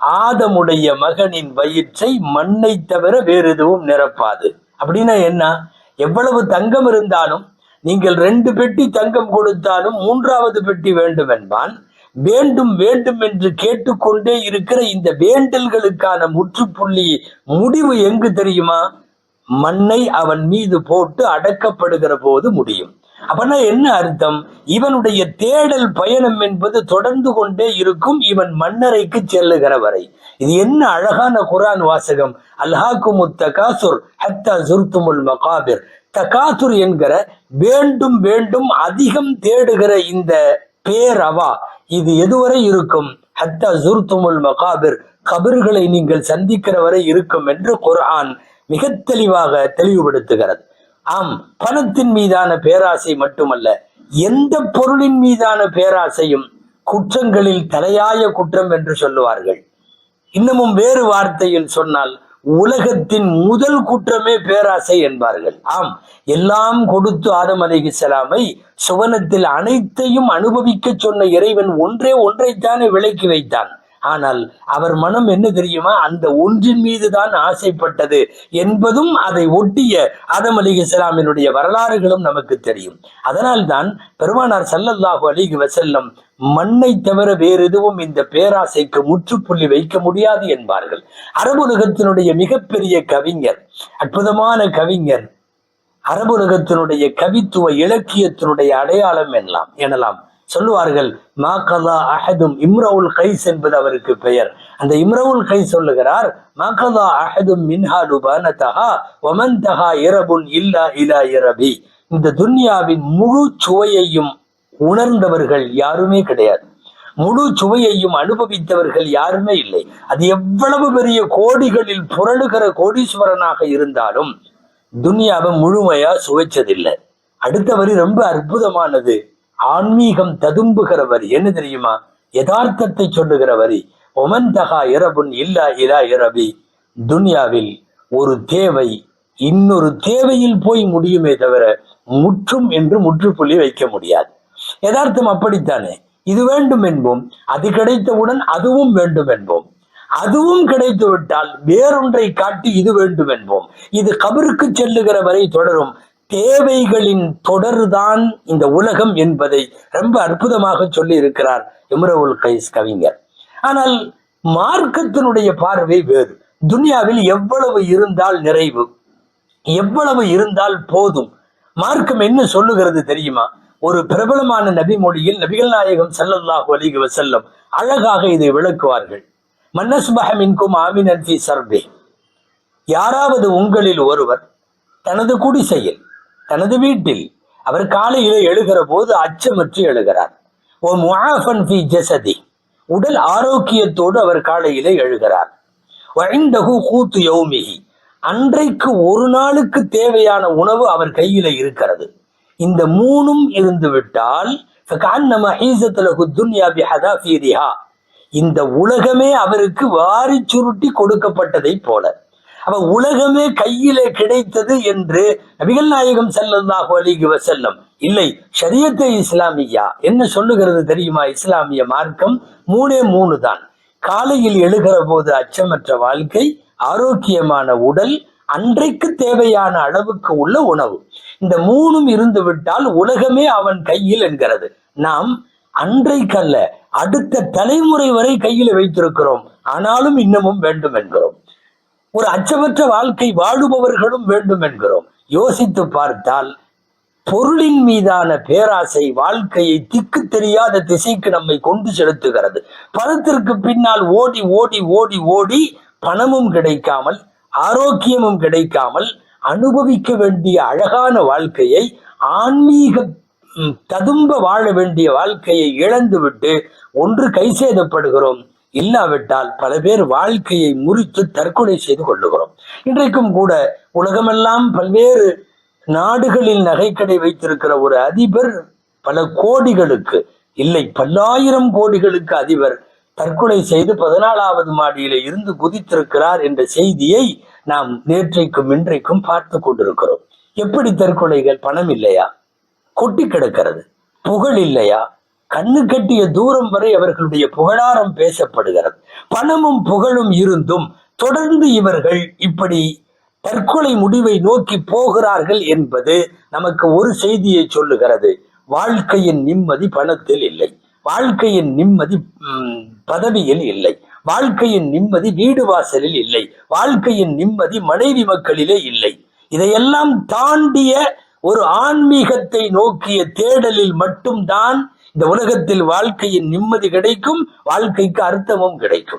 ஆதமுடைய மகனின் வயிற்றை மண்ணை தவிர வேறு எதுவும் நிரப்பாது. அப்படின்னா என்ன? எவ்வளவு தங்கம் இருந்தாலும் நீங்கள் ரெண்டு பெட்டி தங்கம் கொடுத்தாலும் மூன்றாவது பெட்டி வேண்டும் என்பான் வேண்டும் வேண்டும் என்று கேட்டுக்கொண்டே இருக்கிற இந்த வேண்டல்களுக்கான முற்றுப்புள்ளி முடிவு எங்கு தெரியுமா? மண்ணை அவன் மீது போட்டு அடக்கப்படுகிற போது முடியும். அப்பனா என்ன அர்த்தம்? இவனுடைய தேடல் பயணம் என்பது தொடர்ந்து கொண்டே இருக்கும் இவன் மன்னரைக்கு செல்லுகிற வரை. இது என்ன அழகான குரான் வாசகம். அல்ஹாக்கு தகாசுர் ஹத்தா ஜுர்துமுல் மகாபிர். தகாசுர் என்கிற வேண்டும் வேண்டும் அதிகம் தேடுகிற இந்த பேரவா இது எதுவரை இருக்கும்? ஹத்தா ஜுர்துமுல் மகாபிர். கபிர்களை நீங்கள் சந்திக்கிற வரை இருக்கும் என்று குர்ஆன் மிக தெளிவாக தெளிவுபடுத்துகிறது. ஆம் பணத்தின் மீதான பேராசை மட்டுமல்ல எந்த பொருளின் மீதான பேராசையும் குற்றங்களில் தலையாய குற்றம் என்று சொல்லுவார்கள். இன்னமும் வேறு வார்த்தையில் சொன்னால் உலகத்தின் முதல் குற்றமே பேராசை என்பார்கள். ஆம் எல்லாம் கொடுத்து ஆதம் அலைஹிஸ்ஸலாமை சுவனத்தில் அனைத்தையும் அனுபவிக்க சொன்ன இறைவன் ஒன்றே ஒன்றைத்தானே விலக்கி வைத்தான். ஆனால் அவர் மனம் என்ன தெரியுமா? அந்த ஒன்றின் மீதுதான் ஆசைப்பட்டது என்பதும் அதை ஒட்டிய ஆதம் அலிஹிஸ்லாமினுடைய வரலாறுகளும் நமக்கு தெரியும். அதனால்தான் பெருமானார் சல்லல்லாஹு அலைஹி வசல்லம் மண்ணை தவிர வேறு எதுவும் இந்த பேராசைக்கு முற்றுப்புள்ளி வைக்க முடியாது என்பார்கள். அரபுலகத்தினுடைய மிகப்பெரிய கவிஞர் அற்புதமான கவிஞர் அரபுலகத்தினுடைய கவித்துவ இலக்கியத்தினுடைய அடையாளம் எனலாம் எனலாம். சொல்லுவார்கள் மா கதா அஹதும் இம்ரவுல் கைஸ் என்பது அவருக்கு பெயர். அந்த இம்ரவுல் கை சொல்லுகிறார் மா கதா அஹதும் மின்ஹா லுபானதஹா ஒமன் தஹா இரபுன் இல்லா இலா இரபி. இந்த துன்யாவின் முழு சுவையையும் உணர்ந்தவர்கள் யாருமே கிடையாது. முழு சுவையையும் அனுபவித்தவர்கள் யாருமே இல்லை. அது எவ்வளவு பெரிய கோடிகளில் புரளுகிற கோடீஸ்வரனாக இருந்தாலும் துன்யாவை முழுமையா சுவைச்சதில்லை. அடுத்த வரி ரொம்ப அற்புதமானது. ஆன்மீகம் ததும்புகிற வரி என்ன தெரியுமா? யதார்த்தத்தை சொல்லுகிற வரி ஒமன் தகா இரபுன் இல்லா இலா இரபி துன்யாவில் ஒரு தேவை இன்னொரு தேவையில் போய் முடியுமே தவிர முற்றும் என்று முற்றுப்புள்ளி வைக்க முடியாது. யதார்த்தம் அப்படித்தானே? இது வேண்டும் என்போம். அது கிடைத்தவுடன் அதுவும் வேண்டும் என்போம். அதுவும் கிடைத்து விட்டால் வேறொன்றை காட்டி இது வேண்டும் என்போம். இது கபருக்கு செல்லுகிற வரை தொடரும். தேவைகளின் தொடர்தான் இந்த உலகம் என்பதை ரொம்ப அற்புதமாக சொல்லி இருக்கிறார் இம்ரவுல் கைஸ் கவிஞர். ஆனால் மார்க்கத்தினுடைய பார்வை வேறு. துனியாவில் எவ்வளவு இருந்தால் நிறைவு? எவ்வளவு இருந்தால் போதும்? மார்க்கம் என்ன சொல்லுகிறது தெரியுமா? ஒரு பிரபலமான நபி மொழியில் நபிகள் நாயகம் செல்லல்லாஹு அலிக செல்லும் அழகாக இதை விளக்குவார்கள். மன்னஸ்பஹ மின்கும் ஆமினன் சர்பே யாராவது உங்களில் ஒருவர் தனது குடிசையில் தனது வீட்டில் அவர் காலையில் எழுகிற போது அச்சமற்று எழுகிறார். ஓ முஆஃபன் ஃபி ஜசதி. உடல் ஆரோக்கியத்தோடு அவர் காலையில எழுகிறார். வழிந்தகு கூத்து யௌமிகி அன்றைக்கு ஒரு நாளுக்கு தேவையான உணவு அவர் கையில இருக்கிறது. இந்த மூணும் இருந்து விட்டால் இந்த உலகமே அவருக்கு வாரி சுருட்டி கொடுக்கப்பட்டதை போல. அவ உலகமே கையிலே கிடைத்தது என்று நபிகள் நாயகம் ஸல்லல்லாஹு அலைஹி வஸல்லம். இல்லை ஷரியத்தை இஸ்லாமியா. என்ன சொல்லுகிறது தெரியுமா? இஸ்லாமிய மார்க்கம் மூணே மூணு தான். காலையில் எழுகிற போது அச்சமற்ற வாழ்க்கை ஆரோக்கியமான உடல் அன்றைக்கு தேவையான அளவுக்கு உள்ள உணவு. இந்த மூணும் இருந்து விட்டால் உலகமே அவன் கையில் என்கிறது. நாம் அன்றைக்கல்ல அடுத்த தலைமுறை வரை கையில் வைத்திருக்கிறோம். ஆனாலும் இன்னமும் வேண்டும் என்கிறோம். ஒரு அச்சமற்ற வாழ்க்கை வாழுபவர்களும் வேண்டும் என்கிறோம். யோசித்து பார்த்தால் பொருளின் மீதான பேராசை வாழ்க்கையை திக்கு தெரியாத திசைக்கு நம்மை கொண்டு செலுத்துகிறது. பணத்திற்கு பின்னால் ஓடி ஓடி ஓடி ஓடி பணமும் கிடைக்காமல் ஆரோக்கியமும் கிடைக்காமல் அனுபவிக்க வேண்டிய அழகான வாழ்க்கையை ஆன்மீக ததும்ப வாழ வேண்டிய வாழ்க்கையை இழந்துவிட்டு ஒன்று கை சேதப்படுகிறோம். இல்லாவிட்டால் பல பேர் வாழ்க்கையை முறித்து தற்கொலை செய்து கொள்ளுகிறோம். இன்றைக்கும் கூட உலகமெல்லாம் பல்வேறு நாடுகளில் நகைக்கடை வைத்திருக்கிற ஒரு அதிபர் பல கோடிகளுக்கு இல்லை பல்லாயிரம் கோடிகளுக்கு அதிபர் தற்கொலை செய்து பதினாலாவது மாடியில இருந்து குதித்திருக்கிறார் என்ற செய்தியை நாம் நேற்றைக்கும் இன்றைக்கும் பார்த்து கொண்டிருக்கிறோம். எப்படி தற்கொலைகள் பணம் இல்லையா? கொட்டி கிடக்கிறது. புகழ் இல்லையா? கண்ணு கட்டிய தூரம் வரை அவர்களுடைய புகழாரம் பேசப்படுகிறது. பணமும் புகழும் இருந்தும் தொடர்ந்து இவர்கள் இப்படி தற்கொலை முடிவை நோக்கி போகிறார்கள் என்பது நமக்கு ஒரு செய்தியை சொல்லுகிறது. வாழ்க்கையின் நிம்மதி பணத்தில் இல்லை. வாழ்க்கையின் நிம்மதி பதவியில் இல்லை. வாழ்க்கையின் நிம்மதி வீடு வாசலில் இல்லை. வாழ்க்கையின் நிம்மதி மனைவி மக்களிலே இல்லை. இதையெல்லாம் தாண்டிய ஒரு ஆன்மீகத்தை நோக்கிய தேடலில் மட்டும்தான் இந்த உலகத்தில் வாழ்க்கையின் நிம்மதி கிடைக்கும் வாழ்க்கைக்கு அர்த்தமும் கிடைக்கும்.